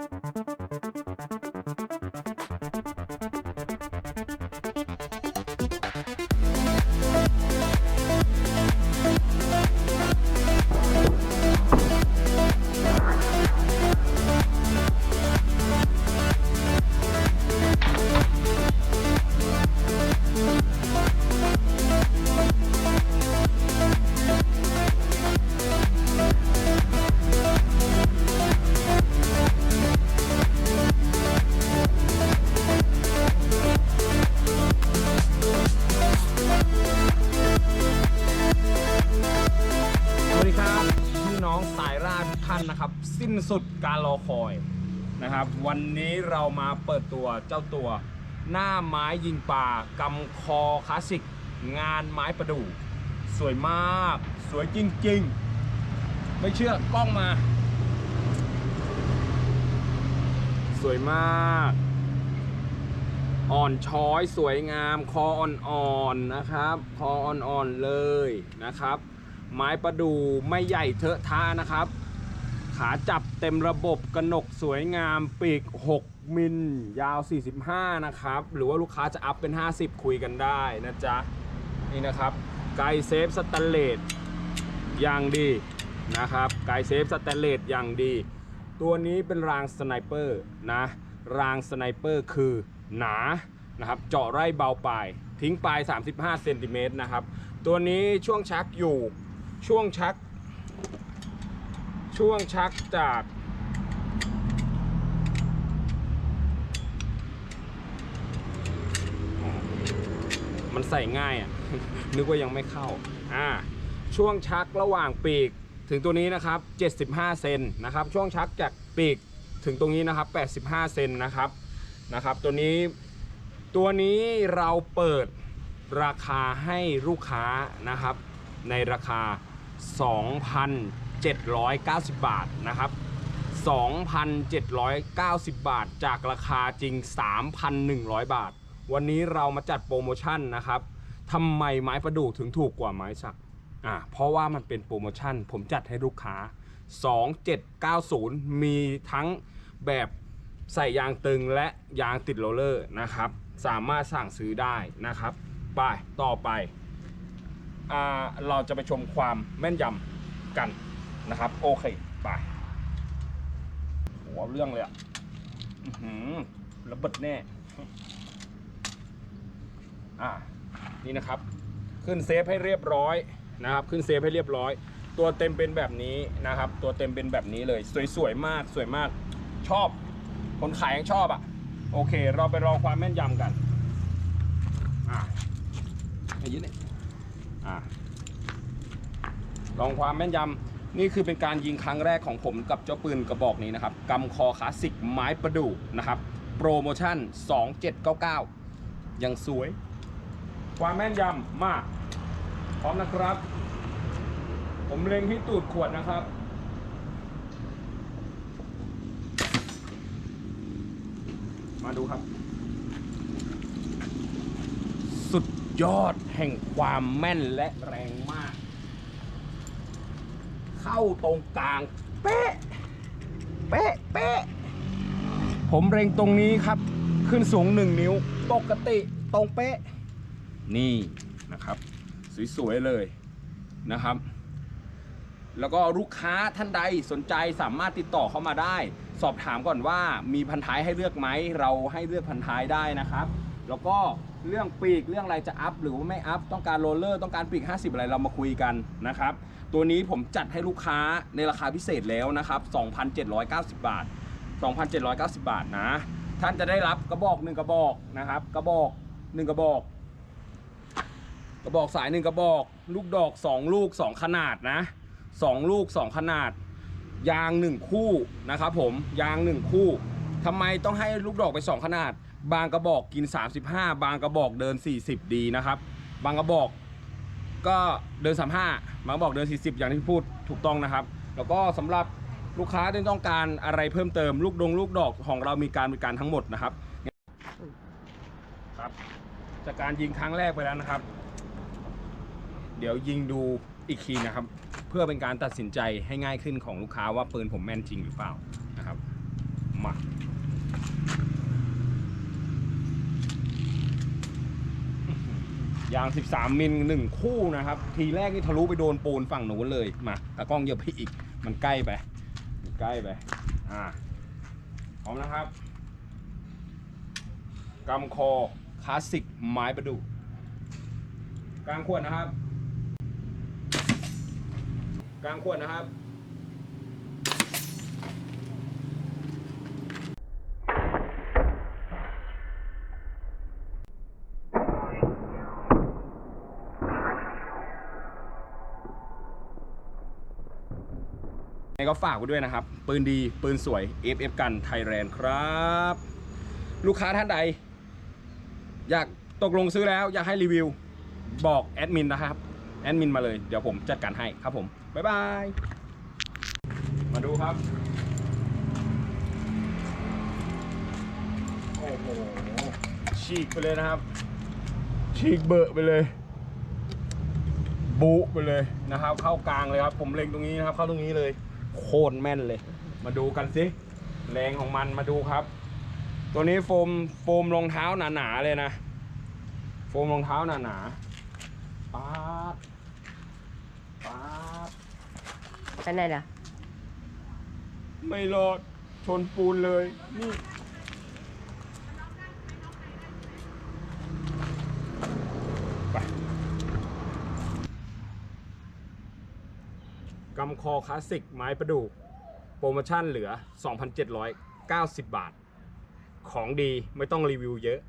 ส ท่านนะครับ สิ้นสุดการรอคอยนะครับ วันนี้เรามาเปิดตัวเจ้าตัว หน้าไม้ยิงป่ากำคอคลาสสิก งานไม้ประดู่สวยมาก สวยจริงๆ ไม่เชื่อกล้องมา สวยมาก อ่อนช้อยสวยงามคออ่อนๆนะครับ คออ่อนๆเลยนะครับ ไม้ประดู่ไม่ใหญ่เทอะทะนะครับ ขาจับเต็มระบบกระหนกสวยงามปีก 6 มิล ยาว 45 นะครับ หรือว่าลูกค้าจะอัพเป็น 50 คุยกันได้นะจ๊ะ นี่นะครับ ไกเซฟสแตนเลสอย่างดีนะครับ ไกเซฟสแตนเลสอย่างดี ตัวนี้เป็นรางสไนเปอร์นะ รางสไนเปอร์คือหนานะครับ เจาะไร่เบาปลาย ทิ้งปลาย 35 เซนติเมตรนะครับ ตัวนี้ช่วงชักอยู่ช่วงชัก ช่วงชักจากมันใส่ง่ายอะ นึกว่ายังไม่เข้า อ่า ช่วงชักระหว่างปีกถึงตัวนี้นะครับ 75 เซนนะครับ ช่วงชักจากปีกถึงตรงนี้นะครับ 85 เซนนะครับ นะครับ ตัวนี้ ตัวนี้เราเปิดราคาให้ลูกค้านะครับ ในราคา 2,790 บาทนะครับ 2,790 บาท จากราคาจริง 3,100 บาท วันนี้เรามาจัดโปรโมชั่นนะครับทำไมไม้ประดู่ถึงถูกกว่าไม้สักอ่าเพราะว่ามันเป็นโปรโมชั่น ผมจัดให้ลูกค้า 2790 มีทั้งแบบใส่ยางตึงและยางติดโรลเลอร์นะครับ สามารถสั่งซื้อได้นะครับ ไป ต่อไปอ่าเราจะไปชมความแม่นยำกัน นะครับ โอเค ไปโหเอาเรื่องเลยอะระเบิดแน่ อ่า นี่นะครับ ขึ้นเซฟให้เรียบร้อยนะครับ ขึ้นเซฟให้เรียบร้อย ตัวเต็มเป็นแบบนี้นะครับ ตัวเต็มเป็นแบบนี้เลย สวยๆมาก สวยมาก ชอบ คนขายยังชอบอะ โอเค เราไปลองความแม่นยำกัน อ่าให้ยืดเนี่ยอ่าลองความแม่นยำ นี่คือเป็นการยิงครั้งแรกของผมกับเจ้าปืนกระบอกนี้นะครับกำคอคลาสสิกไม้ประดู่นะครับ โปรโมชั่น 2799 ยังสวย ความแม่นยำมาก พร้อมนะครับ ผมเล็งที่ตูดขวดนะครับมาดูครับ สุดยอดแห่งความแม่นและแรง เข้าตรงกลาง เป๊ะ เป๊ะ เป๊ะ ผมเร็งตรงนี้ครับ ขึ้นสูง1นิ้ว ปกติตรงเป๊ะ นี่นะครับ สวยๆเลยนะครับ แล้วก็ลูกค้าท่านใดสนใจสามารถติดต่อเข้ามาได้ สอบถามก่อนว่ามีพันท้ายให้เลือกไหม เราให้เลือกพันท้ายได้นะครับ แล้วก็ เรื่องปีกเรื่องอะไรจะอัพหรือว่าไม่อัพต้องการโรลเลอร์ต้องการปีก 50 อะไรเรามาคุยกันนะครับ ตัวนี้ผมจัดให้ลูกค้าในราคาพิเศษแล้วนะครับ 2,790 บาท 2,790 บาทนะ ท่านจะได้รับกระบอกหนึ่งกระบอกนะครับ กระบอกหนึ่งกระบอก กระบอกสายหนึ่งกระบอก ลูกดอก 2 ลูก 2 ขนาดนะ 2 ลูก 2 ขนาด ยาง 1 คู่นะครับผมยาง 1 คู่ทำไมต้องให้ลูกดอกไป 2 ขนาด บางกระบอกกิน 35 บางกระบอกเดิน 40 ดีนะครับ บางกระบอกก็เดิน 35 บางกระบอกเดิน 40 อย่างที่พูดถูกต้องนะครับ แล้วก็สำหรับลูกค้าที่ต้องการอะไรเพิ่มเติมลูกดงลูกดอกของเรามีการบริการทั้งหมดนะครับครับจากการยิงครั้งแรกไปแล้วนะครับ เดี๋ยวยิงดูอีกทีนะครับ เพื่อเป็นการตัดสินใจให้ง่ายขึ้นของลูกค้าว่าปืนผมแม่นจริงหรือเปล่านะครับมา ยาง 13 มิลหนึ่งคู่นะครับ ทีแรกนี่ทะลุไปโดนปูนฝั่งหนูนเลย มาตากล้องเยียบพี่อีก มันใกล้ไป ใกล้ไป อ่า พร้อมนะครับ กำคอคลาสสิกไม้ประดู่กลางขวดนะครับ กลางขวดนะครับ ไงก็ฝากไว้ด้วยนะครับ ปืนดีปืนสวย FF กันไทยแลนด์ครับ ลูกค้าท่านใด อยากตกลงซื้อแล้วอยากให้รีวิว บอกแอดมินนะครับ แอดมินมาเลย เดี๋ยวผมจัดการให้ครับผม บ๊ายบาย มาดูครับ โอ้โห ฉีกไปเลยนะครับ ฉีกเบอะไปเลยบุไปเลยนะครับ เข้ากลางเลยครับ ผมเล็งตรงนี้นะครับ เข้าตรงนี้เลย โคตรแม่นเลย มาดูกันสิแรงของมันมาดูครับ ตัวนี้โฟมโฟมรองเท้าหนาๆเลยนะ โฟมรองเท้าหนาๆป๊าดป๊าดไปไหนล่ะ ไม่รอดชนปูนเลยนี่ กำคอคลาสสิกไม้ประดู่โปรโมชั่นเหลือ 2,790 บาท ของดีไม่ต้องรีวิวเยอะ